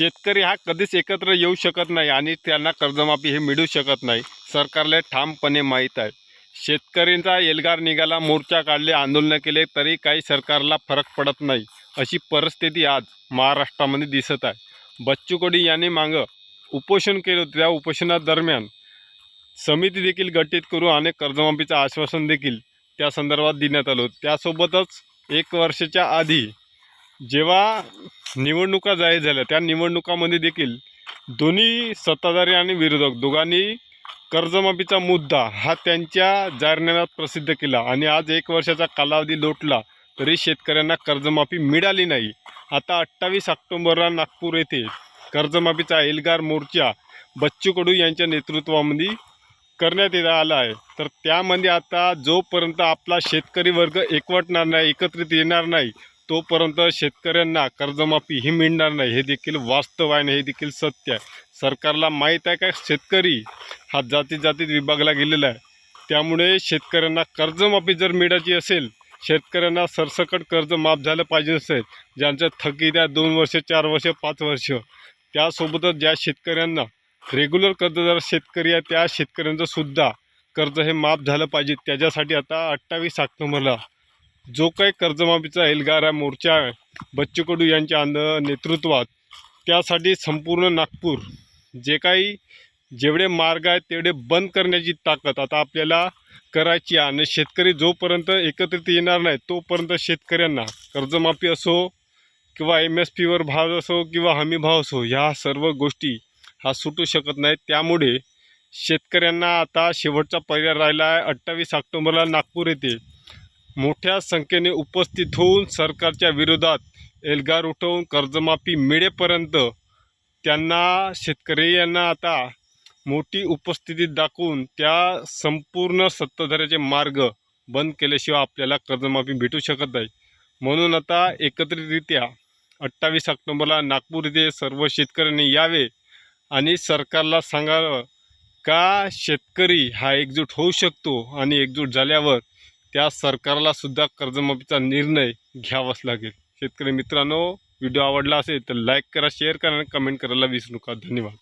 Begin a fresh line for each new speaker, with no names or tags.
शेतकरी हा कधीच एकत्र येऊ शकत नाही आणि त्यांना कर्जमाफी हे मिळू शकत नाही. सरकारला ठामपणे माहीत आहे. शेतकऱ्यांचा एल्गार निघाला मोर्चा काढले आंदोलनं केले तरी काही सरकारला फरक पडत नाही. अशी परिस्थिती आज महाराष्ट्रामध्ये दिसत आहे. बच्चू कोडी यांनी मागं उपोषण केलं होतं. त्या उपोषणादरम्यान समिती देखील गठीत करू आणि कर्जमाफीचं आश्वासन देखील त्या संदर्भात देण्यात आलं त्यासोबतच एक वर्षाच्या आधी जेव्हा निवडणुका जाहीर झाल्या. त्या निवडणुकामध्ये देखील दोन्ही सत्ताधारी आणि विरोधक दोघांनी कर्जमाफीचा मुद्दा हा त्यांच्या जाहीरनाम्यात प्रसिद्ध केला आणि आज एक वर्षाचा कालावधी लोटला तरी शेतकऱ्यांना कर्जमाफी मिळाली नाही. आता अठ्ठावीस ऑक्टोबरला नागपूर येथे कर्जमाफीचा एल्गार मोर्चा बच्चू कडू यांच्या नेतृत्वामध्ये करण्यात येत आला आहे. तर त्यामध्ये आता जोपर्यंत आपला शेतकरी वर्ग एकवटणार नाही एकत्रित येणार नाही तोपर्यंत शेतकऱ्यांना कर्जमाफी ही मिळणार नाही. हे देखील वास्तव आहे आणि हे देखील सत्य आहे. सरकारला माहीत आहे का? शेतकरी हा जाती जातीत विभागला गेलेला आहे. त्यामुळे शेतकऱ्यांना कर्जमाफी जर मिळायची असेल शेतकऱ्यांना सरसकट कर्ज माफ झालं पाहिजे असेल ज्यांचं थकीत आहे दोन वर्ष चार वर्ष पाच वर्ष. त्यासोबतच ज्या शेतकऱ्यांना रेग्युलर कर्जदार शेतकरी आहे त्या शेतकऱ्यांचं सुद्धा कर्ज हे माफ झालं पाहिजे. त्याच्यासाठी आता अठ्ठावीस ऑक्टोबरला जो काही कर्जमाफीचा एल्गारा आहे मोर्चा आहे बच्चू कडू यांच्या आंद नेतृत्वात त्यासाठी संपूर्ण नागपूर जे काही जेवढे मार्ग आहेत तेवढे बंद करण्याची ताकद आता आपल्याला करायची आहे. आणि शेतकरी जोपर्यंत एकत्रित येणार नाही तोपर्यंत शेतकऱ्यांना कर्जमाफी असो किंवा एम एस पीवर भाव असो किंवा हमी भाव असो ह्या सर्व गोष्टी हा सुटू शकत नाही. त्यामुळे शेतकऱ्यांना आता शेवटचा पर्याय राहिला आहे. अठ्ठावीस ऑक्टोबरला नागपूर येथे मोठ्या संख्येने उपस्थित होऊन सरकारच्या विरोधात एल्गार उठवून कर्जमाफी मिळेपर्यंत त्यांना शेतकरी यांना आता मोठी उपस्थिती दाखवून त्या संपूर्ण सत्ताधाऱ्याचे मार्ग बंद केल्याशिवाय आपल्याला कर्जमाफी भेटू शकत नाही. म्हणून आता एकत्रितरित्या अठ्ठावीस ऑक्टोबरला नागपूर येथे सर्व शेतकऱ्यांनी यावे आणि सरकारला सांगावं का शेतकरी हा एकजूट होऊ शकतो आणि एकजूट झाल्यावर त्या सरकारला सुद्धा कर्जमाफीचा निर्णय घ्यावाच लागेल. शेतकरी मित्रांनो व्हिडिओ आवडला असेल तर लाईक करा शेअर करा आणि कमेंट करायला विसरू नका. धन्यवाद.